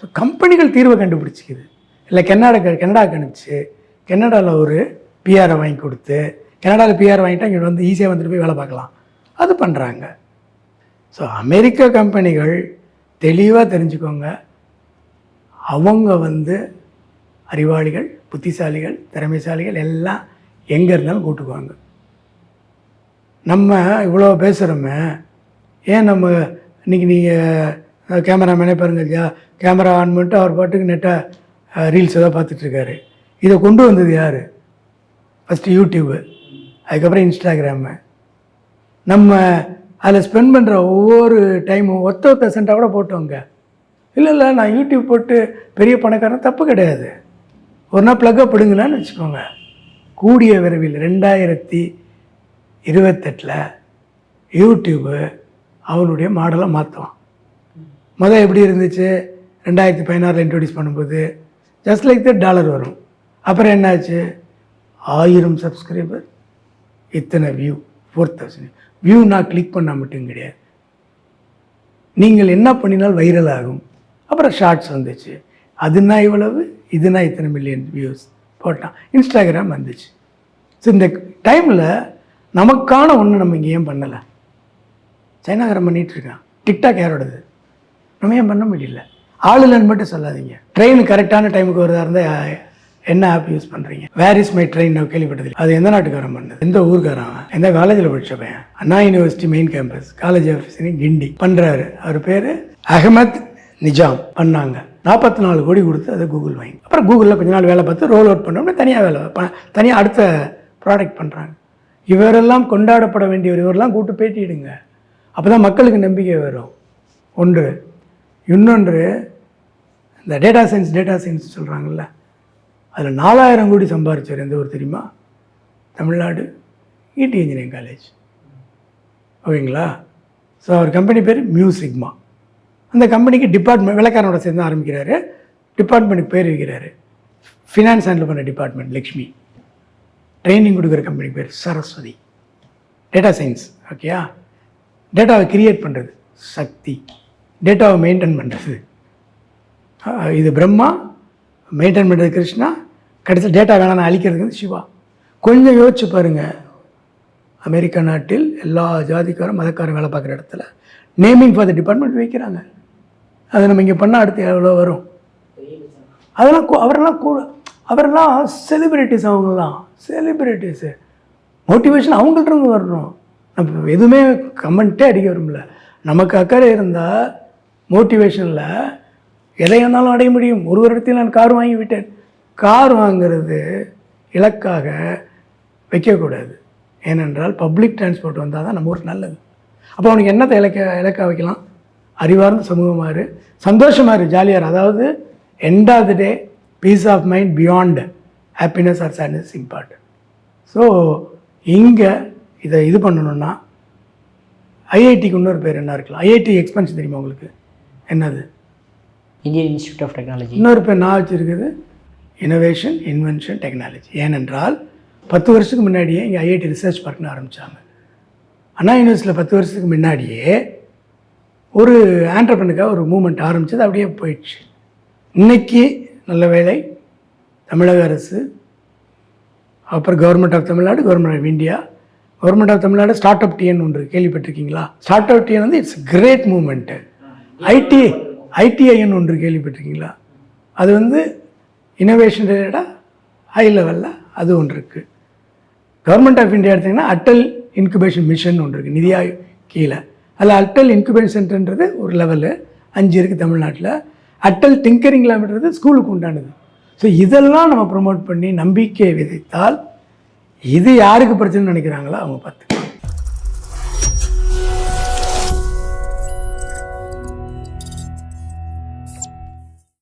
ஸோ கம்பெனிகள் தீர்வை கண்டுபிடிச்சிக்குது. இல்லை கனடா கனடாக்கு அனுப்பிச்சு கனடாவில் ஒரு பிஆரை வாங்கி கொடுத்து கனடாவில் பிஆர் வாங்கிட்டா இங்கே வந்து ஈஸியாக வந்துட்டு போய் வேலை பார்க்கலாம். அது பண்ணுறாங்க ஸோ அமெரிக்க கம்பெனிகள் தெளிவாக தெரிஞ்சுக்கோங்க. அவங்க வந்து அறிவாளிகள் புத்திசாலிகள் திறமைசாலிகள் எல்லாம் எங்கே இருந்தாலும் கூட்டுக்குவாங்க. நம்ம இவ்வளோ பேசுகிறோமே ஏன் நம்ம இன்றைக்கி நீங்கள் கேமராமேனே பாருங்க ஐயா கேமரா ஆன் பண்ணிட்டு அவர் பாட்டுக்கு நெட்டாக ரீல்ஸ் ஏதோ பார்த்துட்ருக்காரு இதை கொண்டு வந்தது யார்? ஃபஸ்ட்டு யூடியூப்பு அதுக்கப்புறம் இன்ஸ்டாகிராமு நம்ம அதில் ஸ்பெண்ட் பண்ணுற ஒவ்வொரு டைமும் ஒத்த ஒத்த சென்ட்டாக கூட போட்டோங்க. இல்லை இல்லை நான் யூடியூப் போட்டு பெரிய பணக்காரன் தப்பு கிடையாது. ஒரு நாள் ப்ளக்கை பிடுங்கலான்னு வச்சுக்கோங்க. கூடிய விரைவில் ரெண்டாயிரத்தி இருபத்தெட்டில் யூடியூபு அவனுடைய மாடலை மாற்றுவான் முதல் எப்படி இருந்துச்சு? ரெண்டாயிரத்தி பதினாறில் இன்ட்ரடியூஸ் பண்ணும்போது ஜஸ்ட் லைக் த டாலர் வரும். அப்புறம் என்னாச்சு? ஆயிரம் சப்ஸ்கிரைபர் இத்தனை வியூ ஃபோர் தௌசண்ட் வியூ நான் கிளிக் பண்ணால் மட்டும் கிடையாது. நீங்கள் என்ன பண்ணினால் வைரல் ஆகும். அப்புறம் ஷார்ட்ஸ் வந்துச்சு. அதுனா இவ்வளவு? இதுனா இத்தனை மில்லியன் வியூஸ் போட்டான். இன்ஸ்டாகிராம் வந்துச்சு. ஸோ இந்த டைமில் நமக்கான ஒன்று நம்ம இங்கே ஏன் பண்ணலை? சைனாகாரன் பண்ணிகிட்ருக்கான் டிக்டாக் யாரோடது? நம்ம ஏன் பண்ண முடியல? ஆளுலன்னு இல்லைன்னு மட்டும் சொல்லாதீங்க. ட்ரெயின் கரெக்டான டைமுக்கு வருதா இருந்தால் என்ன ஆப் யூஸ் பண்ணுறீங்க வேர் இஸ் மை ட்ரெயின் நான் கேள்விப்பட்டது அது எந்த நாட்டுக்காரன் பண்ணுது? எந்த ஊருக்காரன் எந்த காலேஜில் படித்த பையன் Anna university main campus college ஆஃபீஸ்னு Guindy பண்ணுறாரு அவர் பேர் அகமத் நிஜாம். பண்ணாங்க. நாற்பத்தி நாலு கோடி கொடுத்து அதை கூகுள் வாங்கி. அப்புறம் கூகுளில் கொஞ்ச நாள் வேலை பார்த்து ரோல் அவுட் பண்ணோம்னா தனியாக வேலை தனியாக அடுத்த ப்ராடக்ட் பண்ணுறாங்க இவரெல்லாம் கொண்டாடப்பட வேண்டியவர் இவரெல்லாம் கூட்டு பேட்டிடுங்க அப்போ தான் மக்களுக்கு நம்பிக்கை வரும். ஒன்று. இன்னொன்று இந்த டேட்டா சயின்ஸ் டேட்டா சயின்ஸ் சொல்கிறாங்கல்ல அதில் நாலாயிரம் கோடி சம்பாரித்தார் எந்த ஊர் தெரியுமா? தமிழ்நாடு இடி இன்ஜினியரிங் காலேஜ் ஓகேங்களா? ஸோ அவர் கம்பெனி பேர் மியூசிக்மா அந்த கம்பெனிக்கு டிபார்ட்மெண்ட் விளக்காரனோட சேர்ந்து ஆரம்பிக்கிறாரு. டிபார்ட்மெண்ட்டுக்கு பேர் இருக்கிறாரு ஃபினான்ஸ் ஹேண்டில் பண்ண டிபார்ட்மெண்ட் லக்ஷ்மி ட்ரைனிங் கொடுக்குற கம்பெனி பேர் சரஸ்வதி டேட்டா சயின்ஸ் ஓகேயா டேட்டாவை கிரியேட் பண்ணுறது சக்தி. டேட்டாவை மெயின்டைன் பண்ணுறது இது பிரம்மா மெயின்டைன் பண்ணுறது கிருஷ்ணா கடைசியில் டேட்டா வேணாம் அழிக்கிறதுக்கு சிவா. கொஞ்சம் யோசிச்சு பாருங்கள் அமெரிக்கா நாட்டில் எல்லா ஜாதிக்காரும் மதக்காரும் வேலை பார்க்குற இடத்துல நேமிங் ஃபார் த டிபார்ட்மெண்ட் வைக்கிறாங்க. அதை நம்ம இங்கே பண்ணால் அடுத்து எவ்வளோ வரும்? அதெல்லாம் கூ- அவரெல்லாம் கூட அவரெல்லாம் செலிப்ரிட்டிஸ் அவங்களாம் செலிப்ரிட்டிஸு மோட்டிவேஷன் அவங்கள்ட்ட இருந்து வரணும். நம்ம எதுவுமே கமெண்ட்டே அடிக்க விரும்பல. நமக்கு அக்கறை இருந்தால் மோட்டிவேஷனில் எதை வேணாலும் அடைய முடியும். ஒரு வருடத்தில் நான் கார் வாங்கிவிட்டேன். கார் வாங்குறது இலக்காக வைக்கக்கூடாது. ஏனென்றால் பப்ளிக் டிரான்ஸ்போர்ட் வந்தால் தான் நம்ம ஊருக்கு நல்லது. அப்போ அவனுக்கு என்னத்தை இலக்க இலக்கா வைக்கலாம்? அறிவார்ந்த சமூகமாக இரு. சந்தோஷமாக இரு ஜாலியாக அதாவது end of the day peace of mind beyond happiness or sadness important so இங்கே இதை இது பண்ணணுன்னா ஐஐடிக்கு இன்னொரு பேர் என்ன இருக்கலாம்? ஐஐடி எக்ஸ்பென்ஸ் தெரியுமா உங்களுக்கு? என்னது? இந்தியன் இன்ஸ்டியூட் ஆஃப் டெக்னாலஜி இன்னொரு பேர் நான் வச்சுருக்குது. இனோவேஷன் இன்வென்ஷன் டெக்னாலஜி ஏனென்றால் பத்து வருஷத்துக்கு முன்னாடியே இங்கே ஐஐடி ரிசர்ச் பார்க்னு ஆரம்பித்தாங்க அண்ணா யூனிவர்சிட்டியில் பத்து வருஷத்துக்கு முன்னாடியே ஒரு ஆண்டர்பனுக்காக ஒரு மூமெண்ட் ஆரம்பிச்சது அப்படியே போயிடுச்சு. இன்னைக்கு நல்ல வேளை தமிழக அரசு அப்புறம் government of Tamil Nadu government of India government of Tamil Nadu start up TN ஒன்று கேள்விப்பட்டிருக்கீங்களா? ஸ்டார்ட் அப் டிஎன் வந்து இட்ஸ் கிரேட் மூமெண்ட்டு ஐடி ஐடிஐன்னு ஒன்று கேள்விப்பட்டிருக்கீங்களா? அது வந்து இனோவேஷன் ரிலேட்டடாக ஹை லெவலில் அது ஒன்று இருக்குது கவர்மெண்ட் ஆஃப் இந்தியா எடுத்திங்கன்னா அட்டல் இன்குபேஷன் மிஷன் ஒன்று இருக்குது நிதி கீழே. அதில் அட்டல் இன்குபேஷன் சென்டர்ன்றது ஒரு லெவலு அஞ்சு இருக்குது தமிழ்நாட்டில். அட்டல் டிங்கரிங் லேப்ன்றது ஸ்கூலுக்கு உண்டானது. ஸோ இதெல்லாம் நம்ம ப்ரொமோட் பண்ணி நம்பிக்கையை விதைத்தால் இது யாருக்கு பிரச்சனைன்னு நினைக்கிறாங்களோ அவங்க பார்த்து